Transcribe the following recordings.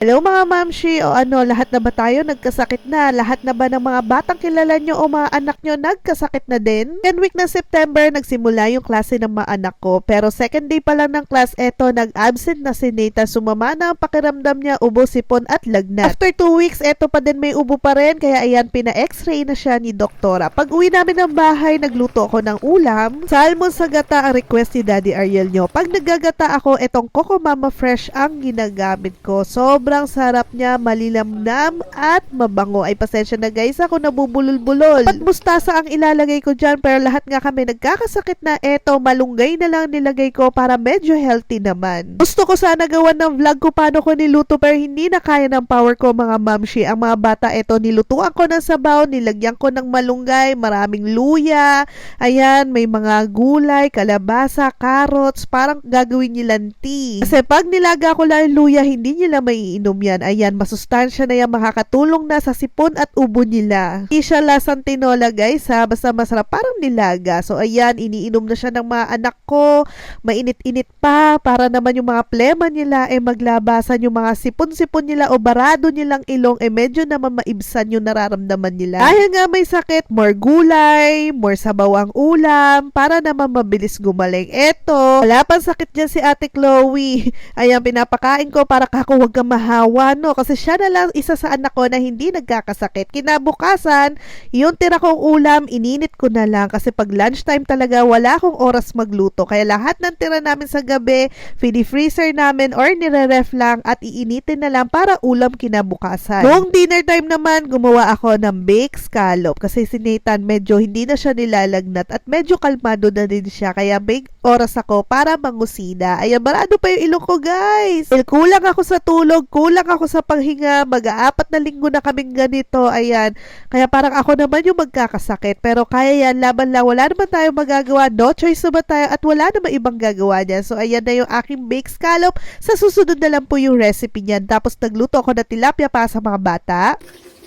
Hello mga mamshi o ano, lahat na ba tayo nagkasakit na? Lahat na ba ng mga batang kilala nyo o mga anak nyo nagkasakit na din? Second week ng September, nagsimula yung klase ng mga anak ko. Pero second day pa lang ng class, eto, nag-absent na si Nathan. Sumama na ang pakiramdam niya, ubo, sipon at lagnat. After two weeks, eto pa din may ubo pa rin. Kaya ayan, pina-x-ray na siya ni doktora. Pag uwi namin ng bahay, nagluto ako ng ulam. Salmon sa gata ang request ni Daddy Ariel nyo. Pag naggagata ako, etong Coco Mama Fresh ang ginagamit ko. Sobrang sarap niya, malilamnam at mabango. Ay pasensya na guys, ako nabubulol-bulol. At mustasa ang ilalagay ko dyan, pero lahat nga kami nagkakasakit na eto, malunggay na lang nilagay ko para medyo healthy naman. Gusto ko sana gawan ng vlog ko paano ko niluto pero hindi na kaya ng power ko mga mamshi. Ang mga bata eto, nilutuan ko ng sabaw, nilagyan ko ng malunggay, maraming luya, ayan, may mga gulay, kalabasa, carrots, parang gagawin nilang tea. Kasi pag nilaga ko lang luya, hindi nila maiinom yan. Ayan, masustansya na yan, makakatulong na sa sipon at ubo nila. Hindi siya lasang tinola guys ha, basta masarap, parang nilaga. So ayan, iniinom na siya ng mga anak ko, mainit-init pa, para naman yung mga plema nila eh maglabasan yung mga sipon-sipon nila o barado nilang ilong eh medyo naman maibsan yung nararamdaman nila. Dahil nga may sakit, more gulay, more sabaw ang ulam, para naman mabilis gumaling. Eto, wala pang sakit dyan si Ate Chloe. Ayan, pinapakain ko para kako ka mahawa, no? Kasi siya na lang isa sa anak ko na hindi nagkakasakit. Kinabukasan, yung tira kong ulam, ininit ko na lang. Kasi pag lunchtime talaga, wala akong oras magluto. Kaya lahat ng tira namin sa gabi, freezer namin or nire-ref lang at iinitin na lang para ulam kinabukasan. Noong dinner time naman, gumawa ako ng baked scallop. Kasi si Nathan, medyo hindi na siya nilalagnat at medyo kalmado na din siya. Kaya may oras ako para mangusina. Ayan, barado pa yung ilong ko, guys. Dahil kulang ako sa tulog, kulang ako sa paghinga. Mag-aapat na linggo na kaming ganito. Ayan. Kaya parang ako naman yung magkakasakit. Pero kaya yan, laban lang. Wala naman tayo magagawa. No choice naman tayo at wala naman ibang gagawa niya. So, ayan na yung aking baked scallop. Sa susunod na lang po yung recipe niyan. Tapos, nagluto ako ng tilapia para sa mga bata.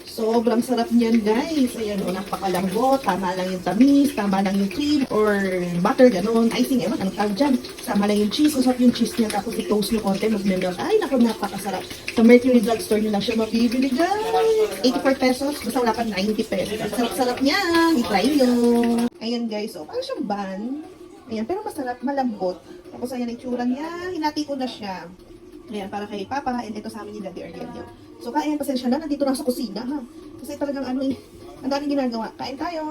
Sobrang sarap niyan, guys. Ayan, o, napakalambot. Tama lang yung tamis, tama lang yung cream or butter, ganun. Icing, ewan, anong tawag dyan. Tama lang yung cheese. Masarap yung cheese niya. Tapos, i-toast nyo konti, mag-melt. Ay, naku, napakasarap. Sa Mercury Drugstore nyo lang siya mabibili, guys. 84 pesos. Basta wala pa 90 pesos. Sarap-sarap niyan. I-try nyo. Ayan, guys. O, parang siyang ban. Ayan, pero masarap, malambot. Tapos, ayan itsura niya. Hinati ko na siya. Ayan, para kay Papa, and ito sa amin ni Daddy Argelio. So, kain, pasensya na, nandito na sa kusina, ha? Kasi talagang ano eh, ang daming ginagawa. Kain tayo!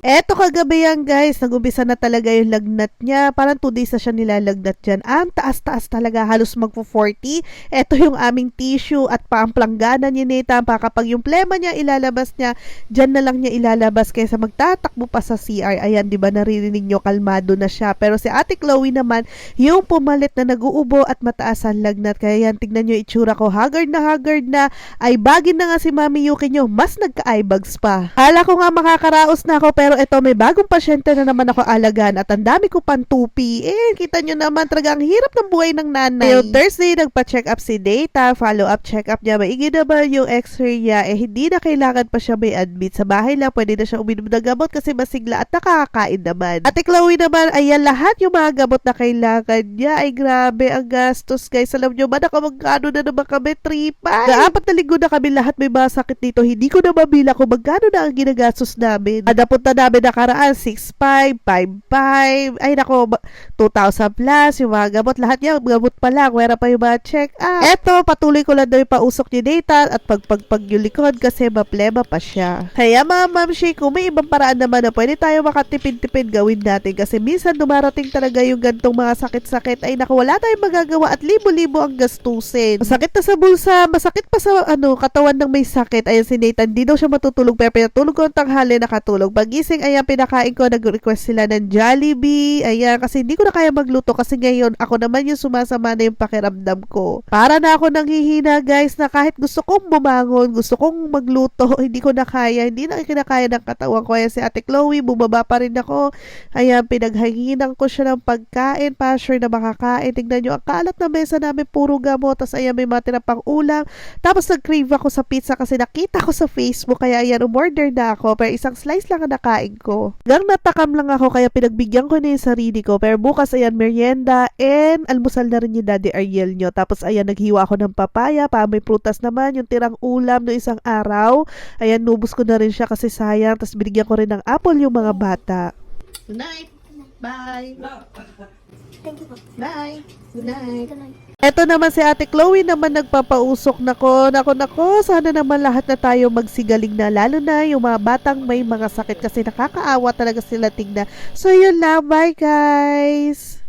Eto kagabi yan guys, nag-umpisa na talaga yung lagnat niya. Parang 2 days na siya nilalagnat dyan. Ang taas-taas talaga, halos magpo 40. Eto yung aming tissue at pamplanggana ni Neta. Pa kapag yung plema niya ilalabas niya, dyan na lang niya ilalabas kaysa magtatakbo pa sa CR. Ayan, di ba naririnig nyo, kalmado na siya. Pero si Ate Chloe naman, yung pumalit na nag-uubo at mataas ang lagnat. Kaya yan, tignan nyo itsura ko. Haggard na haggard na. Ay, bagin na nga si Mami Yuki nyo. Mas nagka-eyebags pa. Hala ko nga makakaraos na ako pero pero ito, may bagong pasyente na naman ako alagaan at ang dami ko pang tupi. Eh, kita nyo naman talaga ang hirap ng buhay ng nanay. Ngayon, Thursday, nagpa-check up si Data. Follow-up check up niya. Maigi naman yung x-ray niya. Eh, hindi na kailangan pa siya may admit. Sa bahay lang, pwede na siya uminom ng gamot kasi masigla at nakakakain naman. Ate Chloe naman, ayan lahat yung mga gamot na kailangan niya. Ay, grabe ang gastos, guys. Alam nyo ba, nakamagkano na naman kami? Tripa. Kaapat na linggo na kami lahat may mga sakit dito. Hindi ko na mabila kung magkano na ang ginagastos namin. At napunta namin nakaraan, 6.5, 5.5, ay nako, 2,000 plus, yung mga gamot, lahat yan, gamot pa lang, wala pa yung mga check up. Eto, patuloy ko lang daw yung pausok ni data at pagpagpag yung likod kasi maplema pa siya. Kaya mga ma'am Shay, kung may ibang paraan naman na pwede tayo makatipid-tipid gawin natin kasi minsan dumarating talaga yung gantong mga sakit-sakit ay naku, wala tayong magagawa at libo-libo ang gastusin. Masakit na sa bulsa, masakit pa sa ano, katawan ng may sakit. Ayan si Nathan, di daw siya matutulog pero pinatulog ko ang tanghali nakatulog. Pagising, ayan, pinakain ko, nag-request sila ng Jollibee. Ayan, kasi hindi ko na kaya magluto kasi ngayon ako naman yung sumasama na yung pakiramdam ko. Para na ako nanghihina guys na kahit gusto kong bumangon, gusto kong magluto, hindi ko na kaya, hindi na kinakaya ng katawan ko. Kaya si Ate Chloe, bumaba pa rin ako. Ayan, pinaghanginan ko siya ng pagkain, para sure na makakain. Tingnan nyo, ang kalat na mesa namin, puro gamot. Tapos ayan, may matira pang ulam. Tapos nag-crave ako sa pizza kasi nakita ko sa Facebook. Kaya ayan, umorder na ako. Pero isang slice lang ang nakain kinakain ko. Gang natakam lang ako kaya pinagbigyan ko na yung sarili ko. Pero bukas ayan merienda and almusal na rin yung Daddy Ariel nyo. Tapos ayan naghiwa ako ng papaya pa may prutas naman yung tirang ulam no isang araw. Ayan nubos ko na rin siya kasi sayang. Tapos binigyan ko rin ng apple yung mga bata. Good night. Bye. Thank you po. Bye. Good night. Good night. Eto naman si Ate Chloe naman nagpapausok nako. Nako nako, sana naman lahat na tayo magsigaling na lalo na yung mga batang may mga sakit kasi nakakaawa talaga sila tingnan. So yun lang, bye guys!